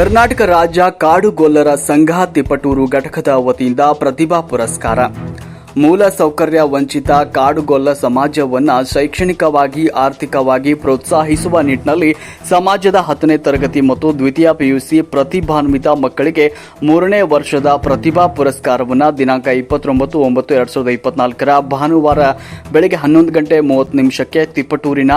ಕರ್ನಾಟಕ ರಾಜ್ಯ ಕಾಡುಗೊಲ್ಲರ ಸಂಘ ತಿಪಟೂರು ಘಟಕದ ವತಿಯಿಂದ ಪ್ರತಿಭಾ ಪುರಸ್ಕಾರ. ಮೂಲ ಸೌಕರ್ಯ ವಂಚಿತ ಕಾಡುಗೊಲ್ಲ ಸಮಾಜವನ್ನು ಶೈಕ್ಷಣಿಕವಾಗಿ, ಆರ್ಥಿಕವಾಗಿ ಪ್ರೋತ್ಸಾಹಿಸುವ ನಿಟ್ಟಿನಲ್ಲಿ ಸಮಾಜದ ಹತ್ತನೇ ತರಗತಿ ಮತ್ತು ದ್ವಿತೀಯ ಪಿಯುಸಿ ಪ್ರತಿಭಾನ್ವಿತ ಮಕ್ಕಳಿಗೆ ಮೂರನೇ ವರ್ಷದ ಪ್ರತಿಭಾ ಪುರಸ್ಕಾರವನ್ನು ದಿನಾಂಕ ಇಪ್ಪತ್ತೊಂಬತ್ತು, ಒಂಬತ್ತು, ಎರಡ್ ಸಾವಿರದ ಇಪ್ಪತ್ನಾಲ್ಕರ ಭಾನುವಾರ ಬೆಳಗ್ಗೆ ಹನ್ನೊಂದು ಗಂಟೆ ಮೂವತ್ತು ನಿಮಿಷಕ್ಕೆ ತಿಪ್ಪಟೂರಿನ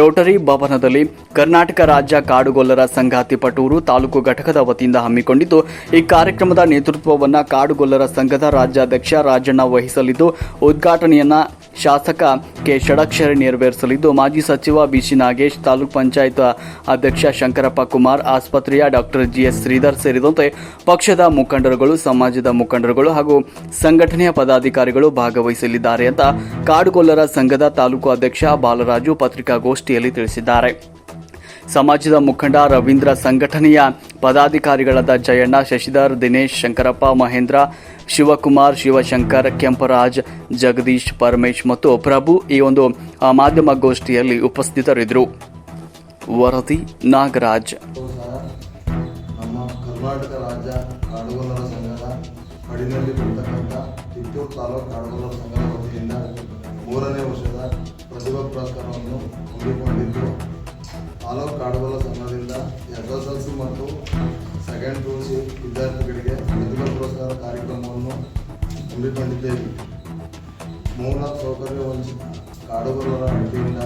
ರೋಟರಿ ಭವನದಲ್ಲಿ ಕರ್ನಾಟಕ ರಾಜ್ಯ ಕಾಡುಗೊಲ್ಲರ ಸಂಘ ತಿಪ್ಪಟೂರು ತಾಲೂಕು ಘಟಕದ ವತಿಯಿಂದ ಹಮ್ಮಿಕೊಂಡಿದ್ದು, ಈ ಕಾರ್ಯಕ್ರಮದ ನೇತೃತ್ವವನ್ನು ಕಾಡುಗೊಲ್ಲರ ಸಂಘದ ರಾಜ್ಯಾಧ್ಯಕ್ಷ ರಾಜಣ್ಣ ವಹಿಸಲಿದ್ದು ಉದ್ಘಾಟನೆಯನ್ನ ಶಾಸಕ ಕೆ. ಷಡಕ್ಷರಿ ನೆರವೇರಿಸಲಿದ್ದು, ಮಾಜಿ ಸಚಿವ ಬಿಸಿ ನಾಗೇಶ್, ತಾಲೂಕ್ ಪಂಚಾಯತ್ ಅಧ್ಯಕ್ಷ ಶಂಕರಪ್ಪ ಕುಮಾರ್, ಆಸ್ಪತ್ರೆಯ ಡಾಕ್ಟರ್ ಜಿಎಸ್ ಶ್ರೀಧರ್ ಸೇರಿದಂತೆ ಪಕ್ಷದ ಮುಖಂಡರುಗಳು, ಸಮಾಜದ ಮುಖಂಡರುಗಳು ಹಾಗೂ ಸಂಘಟನೆಯ ಪದಾಧಿಕಾರಿಗಳು ಭಾಗವಹಿಸಲಿದ್ದಾರೆ ಅಂತ ಕಾಡುಗೊಲ್ಲರ ಸಂಘದ ತಾಲೂಕು ಅಧ್ಯಕ್ಷ ಬಾಲರಾಜು ಪತ್ರಿಕಾಗೋಷ್ಠಿಯಲ್ಲಿ ತಿಳಿಸಿದ್ದಾರೆ. ಸಮಾಜದ ಮುಖಂಡ ರವೀಂದ್ರ ಸಂಘಟನೆಯ ಪದಾಧಿಕಾರಿಗಳಾದ ಜಯಣ್ಣ, ಶಶಿಧರ್, ದಿನೇಶ್, ಶಂಕರಪ್ಪ, ಮಹೇಂದ್ರ, ಶಿವಕುಮಾರ್, ಶಿವಶಂಕರ್, ಕೆಂಪರಾಜ್, ಜಗದೀಶ್, ಪರಮೇಶ್ ಮತ್ತು ಪ್ರಭು ಈ ಒಂದು ಮಾಧ್ಯಮ ಗೋಷ್ಠಿಯಲ್ಲಿ ಉಪಸ್ಥಿತರಿದ್ದರು. ವರದಿ ನಾಗರಾಜ್. ಕರ್ನಾಟಕ ರಾಜ್ಯ ಕಾಡುಗೊಲ್ಲರ ಸಂಘದ ಅಡಿನಲ್ಲಿ ಬರ್ತಕ್ಕಂಥ ಕಿತ್ತೂರು ತಾಲೂಕು ಕಾಡುಗೊಲ್ಲರ ಸಂಘದ ವತಿಯಿಂದ ಮೂರನೇ ವರ್ಷದ ಪ್ರತಿಭಾ ಪುರಸ್ಕಾರವನ್ನು ಹಮ್ಮಿಕೊಂಡಿದ್ದು ತಾಲೂಕು ಕಾಡಬಲ್ಲ ಸಂಘದಿಂದ ಎಸ್ ಎಸ್ ಎಲ್ ಸಿ ಮತ್ತು ಸೆಕೆಂಡ್ ಪಿ ಯು ಸಿ ವಿದ್ಯಾರ್ಥಿಗಳಿಗೆ ಪ್ರತಿಭಾ ಪುರಸ್ಕಾರ ಕಾರ್ಯಕ್ರಮವನ್ನು ಹಮ್ಮಿಕೊಂಡಿದ್ದೇವೆ ಮೂಲ ಸೌಕರ್ಯ ವಂಚಿತ ಕಾಡುಗೊಲ್ಲರ ಹಟ್ಟಿಯಿಂದ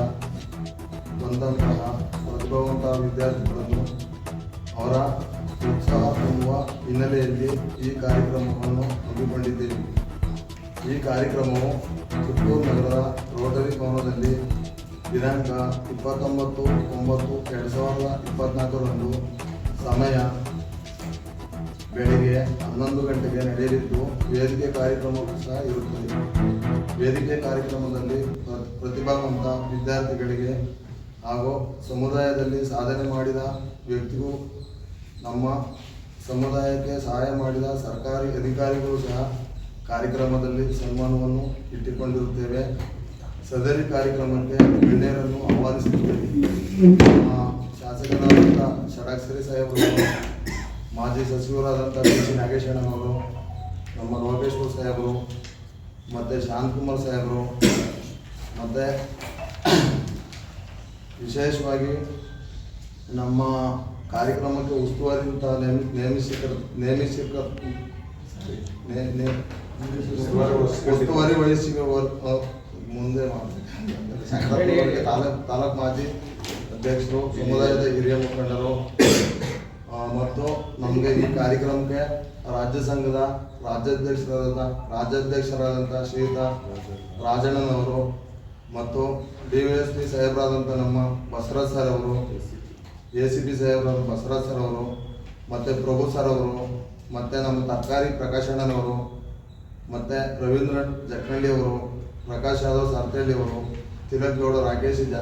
ಬಂದಂತಹ ಪ್ರತಿಭಾವಂತ ವಿದ್ಯಾರ್ಥಿಗಳನ್ನು ಅವರ ಉತ್ಸಾಹ ತುಂಬುವ ಹಿನ್ನೆಲೆಯಲ್ಲಿ ಈ ಕಾರ್ಯಕ್ರಮವನ್ನು ಹಮ್ಮಿಕೊಂಡಿದ್ದೇವೆ. ಈ ಕಾರ್ಯಕ್ರಮವು ಪುತ್ತೂರು ನಗರದ ರೋಟರಿ ಭವನದಲ್ಲಿ ದಿನಾಂಕ ಇಪ್ಪತ್ತೊಂಬತ್ತು, ಒಂಬತ್ತು, ಎರಡು ಸಾವಿರದ ಇಪ್ಪತ್ನಾಲ್ಕರಂದು ಸಮಯ ಬೆಳಿಗ್ಗೆ ಹನ್ನೊಂದು ಗಂಟೆಗೆ ನಡೆಯಲಿದ್ದು ವೇದಿಕೆ ಕಾರ್ಯಕ್ರಮವೂ ಸಹ ಇರುತ್ತದೆ. ವೇದಿಕೆ ಕಾರ್ಯಕ್ರಮದಲ್ಲಿ ಪ್ರ- ಪ್ರತಿಭಾವಂತ ವಿದ್ಯಾರ್ಥಿಗಳಿಗೆ ಹಾಗೂ ಸಮುದಾಯದಲ್ಲಿ ಸಾಧನೆ ಮಾಡಿದ ವ್ಯಕ್ತಿಗೂ ನಮ್ಮ ಸಮುದಾಯಕ್ಕೆ ಸಹಾಯ ಮಾಡಿದ ಸರ್ಕಾರಿ ಅಧಿಕಾರಿಗಳು ಸಹ ಕಾರ್ಯಕ್ರಮದಲ್ಲಿ ಸನ್ಮಾನವನ್ನು ಇಟ್ಟುಕೊಂಡಿರುತ್ತೇವೆ. ಸದರಿ ಕಾರ್ಯಕ್ರಮಕ್ಕೆ ಗಣ್ಯರನ್ನು ಆಹ್ವಾನಿಸುತ್ತೇನೆ ಶಾಸಕರಾದಂಥ ಷಡಾಕ್ಷರಿ ಸಾಹೇಬರು ಮಾಜಿ ಸಚಿವರಾದಂಥ ಡಿ ಸಿ ನಾಗೇಶಣ್ಣನವರು ನಮ್ಮ ಲೋಕೇಶ್ವರ ಸಾಹೇಬರು ಮತ್ತು ಶಾಂತಕುಮಾರ್ ಸಾಹೇಬರು ಮತ್ತು ವಿಶೇಷವಾಗಿ ನಮ್ಮ ಕಾರ್ಯಕ್ರಮಕ್ಕೆ ಉಸ್ತುವಾರಿ ಅಂತ ನೇಮಿ ನೇಮಿಸಿಕ ನೇಮಿಸಿಕ ಉಸ್ತುವಾರಿ ವಹಿಸಿ ಮುಂದೆ ಮಾಡ್ತೀನಿ. ತಾಲೂಕ್ ತಾಲೂಕ್ ಮಾಜಿ ಅಧ್ಯಕ್ಷರು ಸಮುದಾಯದ ಹಿರಿಯ ಮುಖಂಡರು ಮತ್ತು ನಮಗೆ ಈ ಕಾರ್ಯಕ್ರಮಕ್ಕೆ ರಾಜ್ಯ ಸಂಘದ ರಾಜ್ಯಾಧ್ಯಕ್ಷರಾದಂಥ ರಾಜ್ಯಾಧ್ಯಕ್ಷರಾದಂಥ ಶ್ರೀಯುತ ರಾಜಣ್ಣನವರು ಮತ್ತು ಡಿ ವಿ ಎಸ್ ಪಿ ಸಾಹೇಬರಾದಂಥ ನಮ್ಮ ಬಸವರಾಜ್ ಸರ್ ಅವರು ಎ ಸಿ ಪಿ ಸಾಹೇಬರಾದ ಬಸವರಾಜ್ ಸರ್ ಅವರು ಮತ್ತು ಪ್ರಭು ಸರ್ ಅವರು ಮತ್ತು ನಮ್ಮ ತರಕಾರಿ ಪ್ರಕಾಶಣ್ಣನವರು ಮತ್ತು ರವೀಂದ್ರ ಜಕ್ನಳ್ಳಿ ಅವರು ಪ್ರಕಾಶ್ ಯಾದವ್ ಸಾರ್ತಳ್ಳಿ ಅವರು ತಿಲಕ್ ಗೌಡ, ರಾಕೇಶ್ ಜ,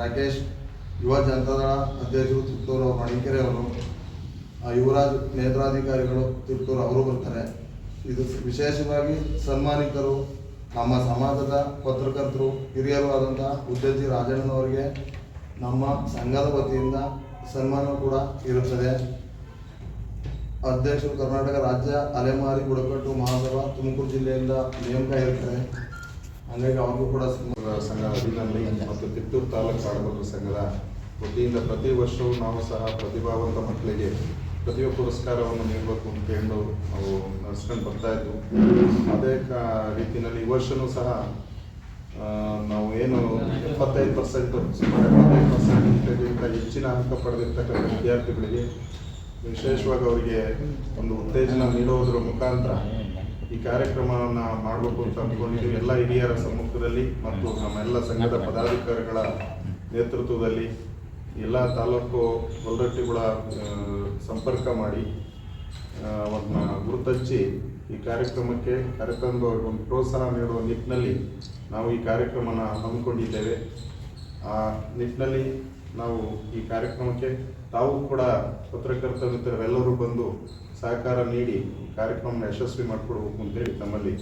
ರಾಕೇಶ್ ಯುವ ಜನತಾದಳ ಅಧ್ಯಕ್ಷರು ತಿಪ್ಟೂರು ಅವರು, ಮಣಿಕೆರೆ ಅವರು ಯುವರಾಜ್ ನೇತ್ರಾಧಿಕಾರಿಗಳು ತಿಪ್ಟೂರು ಅವರು ಬರ್ತಾರೆ. ಇದು ವಿಶೇಷವಾಗಿ ಸನ್ಮಾನಿತರು, ನಮ್ಮ ಸಮಾಜದ ಪತ್ರಕರ್ತರು, ಹಿರಿಯರು ಆದಂತಹ ಉದ್ಯಜಿ ರಾಜಣ್ಣನವರಿಗೆ ನಮ್ಮ ಸಂಘದ ವತಿಯಿಂದ ಸನ್ಮಾನ ಕೂಡ ಇರುತ್ತದೆ. ಅಧ್ಯಕ್ಷರು ಕರ್ನಾಟಕ ರಾಜ್ಯ ಅಲೆಮಾರಿ ಬುಡಕಟ್ಟು ಮಹಾಸಭಾ ತುಮಕೂರು ಜಿಲ್ಲೆಯಿಂದ ನೇಮಕ ಇರ್ತಾರೆ ಹಾಗಾಗಿ ಅವ್ರಿಗೂ ಕೂಡ ಸಂಘ ಅಭಿನಂದನೆ ಮತ್ತು ಕಿತ್ತೂರು ತಾಲೂಕು ಆಡಬಹುದು ಸಂಘದ ವತಿಯಿಂದ ಪ್ರತಿ ವರ್ಷವೂ ನಾವು ಸಹ ಪ್ರತಿಭಾವಂತ ಮಕ್ಕಳಿಗೆ ಪ್ರತಿಭಾ ಪುರಸ್ಕಾರವನ್ನು ನೀಡಬೇಕು ಅಂತೇಳಿ ನಾವು ನಡೆಸ್ಕೊಂಡು ಬರ್ತಾ ಇದ್ವು. ಅದೇ ರೀತಿಯಲ್ಲಿ ಈ ವರ್ಷವೂ ಸಹ ನಾವು ಏನು ಎಪ್ಪತ್ತೈದು ಪರ್ಸೆಂಟ್, ಎಪ್ಪತ್ತೈದು ಪರ್ಸೆಂಟ್ಗಿಂತ ಹೆಚ್ಚಿನ ಅಂಕ ಪಡೆದಿರ್ತಕ್ಕಂಥ ವಿದ್ಯಾರ್ಥಿಗಳಿಗೆ ವಿಶೇಷವಾಗಿ ಅವರಿಗೆ ಒಂದು ಉತ್ತೇಜನ ನೀಡುವುದರ ಮುಖಾಂತರ ಈ ಕಾರ್ಯಕ್ರಮವನ್ನು ಮಾಡಬೇಕು ಅಂತ ಅಂದ್ಕೊಂಡಿದ್ದೀವಿ ಎಲ್ಲ ಹಿರಿಯರ ಸಮ್ಮುಖದಲ್ಲಿ ಮತ್ತು ನಮ್ಮೆಲ್ಲ ಸಂಘದ ಪದಾಧಿಕಾರಿಗಳ ನೇತೃತ್ವದಲ್ಲಿ ಎಲ್ಲ ತಾಲೂಕು ಹೊಲರಟ್ಟಿಗಳ ಸಂಪರ್ಕ ಮಾಡಿ ಅವನ್ನ ಗುರುತಚ್ಚಿ ಈ ಕಾರ್ಯಕ್ರಮಕ್ಕೆ ಕಾರ್ಯಕ್ರಮದ ಒಂದು ಪ್ರೋತ್ಸಾಹ ನೀಡುವ ನಿಟ್ಟಿನಲ್ಲಿ ನಾವು ಈ ಕಾರ್ಯಕ್ರಮನ ಹಮ್ಮಿಕೊಂಡಿದ್ದೇವೆ. ಆ ನಿಟ್ಟಿನಲ್ಲಿ ನಾವು ಈ ಕಾರ್ಯಕ್ರಮಕ್ಕೆ ತಾವು ಕೂಡ ಪತ್ರಕರ್ತ ಮಿತ್ರರೆಲ್ಲರೂ ಬಂದು ಸಹಕಾರ ನೀಡಿ ಕಾರ್ಯಕ್ರಮನ ಯಶಸ್ವಿ ಮಾಡಿಕೊಡ್ಬೇಕು ಅಂತೇಳಿ ತಮ್ಮಲ್ಲಿ